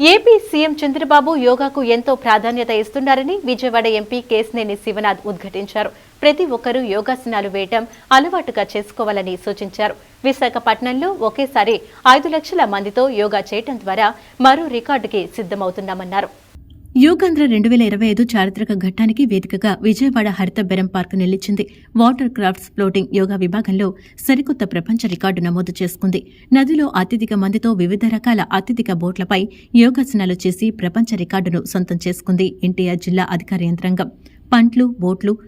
AP CM Chandrababu యోగాకు ఎంతో ప్రాధాన్యత ఇస్తున్నారని విజయవాడ ఎంపీ కేసినేని శివనాథ్ ఉద్ఘాటించారు. ప్రతి ఒక్కరూ యోగాసనాలు వేయటం అలవాటుగా చేసుకోవాలని సూచించారు. విశాఖపట్నంలో ఒకేసారి ఐదు లక్షల మందితో యోగా చేయటం ద్వారా మరో రికార్డుకి సిద్ధమవుతున్నామన్నారు. యోగాంధ్ర రెండు వేల ఇరవై ఐదు చారిత్రక ఘట్టానికి వేదికగా విజయవాడ హరిత బెరం పార్క్ నిలిచింది. వాటర్ క్రాఫ్ట్స్ ఫ్లోటింగ్ యోగా విభాగంలో సరికొత్త ప్రపంచ రికార్డు నమోదు చేసుకుంది. నదిలో అత్యధిక మందితో వివిధ రకాల అత్యధిక బోట్లపై యోగాసనాలు చేసి ప్రపంచ రికార్డును సొంతం చేసుకుంది. ఎన్టీఆర్ జిల్లా అధికార యంత్రాంగం. పంట్లు బోట్లు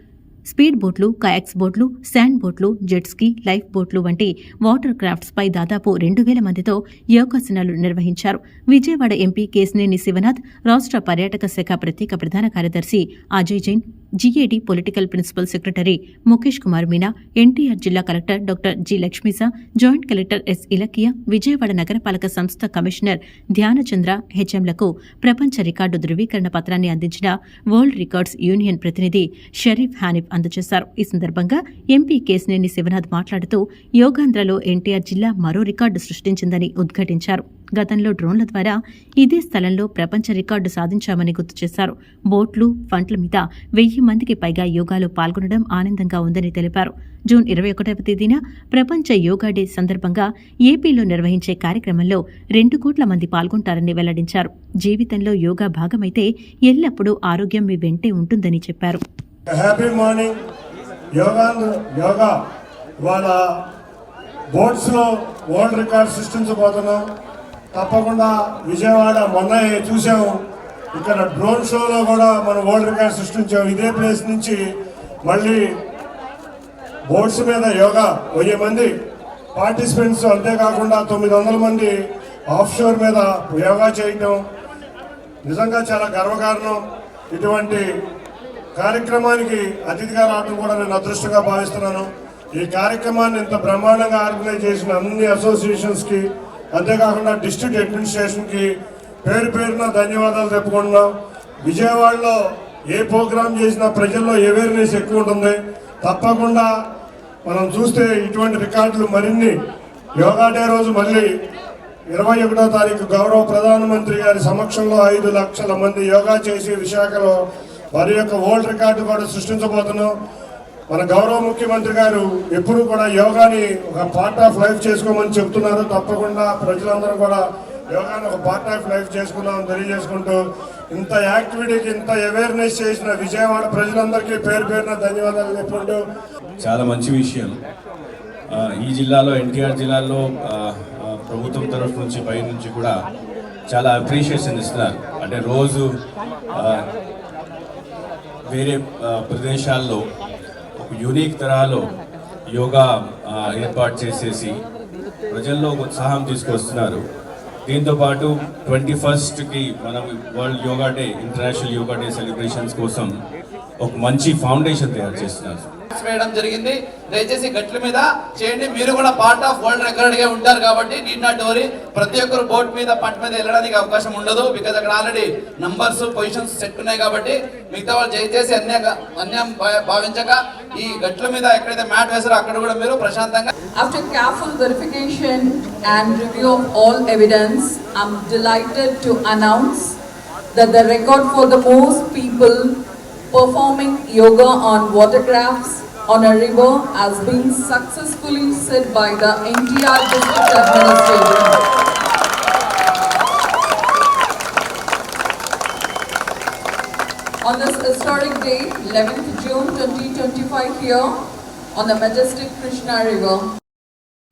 స్పీడ్ బోట్లు కయాక్స్ బోట్లు శాండ్ బోట్లు జెట్స్కీ లైఫ్ బోట్లు వంటి వాటర్ క్రాఫ్ట్స్ పై దాదాపు రెండు వేల మందితో యోగాసనాలు నిర్వహించారు. విజయవాడ ఎంపీ కేశినేని శివనాథ్ రాష్ట్ర పర్యాటక శాఖ ప్రత్యేక ప్రధాన కార్యదర్శి Ajay Jain GAD political principal secretary Mukesh Kumar Meena NTR జిల్లా collector doctor G Lakshmisha joint collector S Ilakkiya Vijayawada నగరపాలక సంస్థ కమిషనర్ ధ్యానచంద్ర హెచ్ఎంలకు ప్రపంచ రికార్డు ధృవీకరణ పత్రాన్ని అందించిన వరల్డ్ రికార్డ్స్ యూనియన్ ప్రతినిధి షరీఫ్ హానిఫ్ అందజేశారు. ఈ సందర్భంగా ఎంపీ కేసినేని శివనాథ్ మాట్లాడుతూ యోగాంధ్రలో ఎన్టీఆర్ జిల్లా మరో రికార్డు సృష్టించిందని ఉద్ఘాటించారు. గతంలో డ్రోన్ల ద్వారా ఇదే స్థలంలో ప్రపంచ రికార్డు సాధించామని గుర్తు చేశారు. బోట్లు ఫంట్ల మీద వెయ్యి మందికి పైగా యోగాలో పాల్గొనడం ఆనందంగా ఉందని తెలిపారు. జూన్ ఇరవై ఒకటవ తేదీన ప్రపంచ యోగా డే సందర్భంగా ఏపీలో నిర్వహించే కార్యక్రమంలో రెండు కోట్ల మంది పాల్గొంటారని వెల్లడించారు. జీవితంలో యోగా భాగమైతే ఎల్లప్పుడూ ఆరోగ్యం మీ వెంటే ఉంటుందని చెప్పారు. Happy morning yoga yoga. బోట్స్లో world record సృష్టించబోతున్నాం తప్పకుండా విజయవాడ మొన్న చూసాము ఇక్కడ డ్రోన్ షోలో కూడా మనం వరల్డ్ రికార్డ్ సృష్టించాం. ఇదే ప్లేస్ నుంచి మళ్ళీ బోర్డ్స్ మీద యోగా వెయ్యి మంది పార్టిసిపెంట్స్ అంతేకాకుండా తొమ్మిది వందల మంది ఆఫ్ షోర్ మీద యోగా చేయటం నిజంగా చాలా గర్వకారణం. ఇటువంటి కార్యక్రమానికి అతిథిగా రావడం కూడా నేను అదృష్టంగా భావిస్తున్నాను. ఈ కార్యక్రమాన్ని ఇంత బ్రహ్మాండంగా ఆర్గనైజ్ చేసిన అన్ని అసోసియేషన్స్కి అంతేకాకుండా డిస్ట్రిక్ట్ అడ్మినిస్ట్రేషన్కి పేరు పేరున ధన్యవాదాలు చెప్పుకుంటున్నాం. విజయవాడలో ఏ ప్రోగ్రాం చేసినా ప్రజల్లో అవేర్నెస్ ఎక్కువ ఉంటుంది. తప్పకుండా మనం చూస్తే ఇటువంటి రికార్డులు మరిన్ని. యోగా డే రోజు మళ్ళీ ఇరవై ఒకటో తారీఖు గౌరవ ప్రధానమంత్రి గారి సమక్షంలో ఐదు లక్షల మంది యోగా చేసి విశాఖలో వారి యొక్క ఓల్డ్ రికార్డు కూడా సృష్టించబోతున్నాం. మన గౌరవ ముఖ్యమంత్రి గారు ఎప్పుడు కూడా యోగాని ఒక పార్ట్ ఆఫ్ లైఫ్ చేసుకోమని చెప్తున్నారు. తప్పకుండా ప్రజలందరూ కూడా యోగాని ఒక పార్ట్ ఆఫ్ లైఫ్ చేసుకున్నామని తెలియజేసుకుంటూ ఇంత యాక్టివిటీకి ఇంత అవేర్నెస్ చేసిన విజయవాడ ప్రజలందరికీ పేరు పేరున ధన్యవాదాలు చెప్పుకుంటూ చాలా మంచి విషయం. ఈ జిల్లాలో ఎన్టీఆర్ జిల్లాలో ప్రభుత్వం తరఫు నుంచి పై నుంచి కూడా చాలా అప్రిషియేషన్ ఇస్తున్నారు. అంటే రోజు వేరే ప్రదేశాల్లో యూనిక్ తరహాలో యోగా ఏర్పాటు చేసేసి ప్రజల్లో ఒక ఉత్సాహం తీసుకొస్తున్నారు. దీంతో పాటు ట్వంటీ ఫస్ట్కి మనం world yoga day international yoga day celebrations కోసం ఒక మంచి ఫౌండేషన్ తయారు చేస్తున్నారు. వేయడం జరిగింది. దయచేసి గట్ల మీద చేయండి. మీరు కూడా పార్ట్ ఆఫ్ వరల్డ్ రికార్డ్గా ఉంటారు కాబట్టి నీట్ నాట్ డోరీ ప్రతి ఒక్కరు బోట్ మీద పంట మీద వెళ్ళడానికి అవకాశం ఉండదు బికాజ్ అక్కడ ఆల్రెడీ నంబర్స్ పొజిషన్స్ సెట్ ఉన్నాయి కాబట్టి మిగతా వాళ్ళు దయచేసి అన్య అన్యం భావించక ఈ గట్ల మీద ఎక్కడైతే మ్యాట్ వేసారో అక్కడ కూడా మీరు ప్రశాంతంగా after careful verification and review of all evidence I'm delighted to announce that the record for the most people performing yoga on watercrafts on a river has been successfully set by the NTR District Administration. On this historic day, 11th June 2025 here on the majestic Krishna River,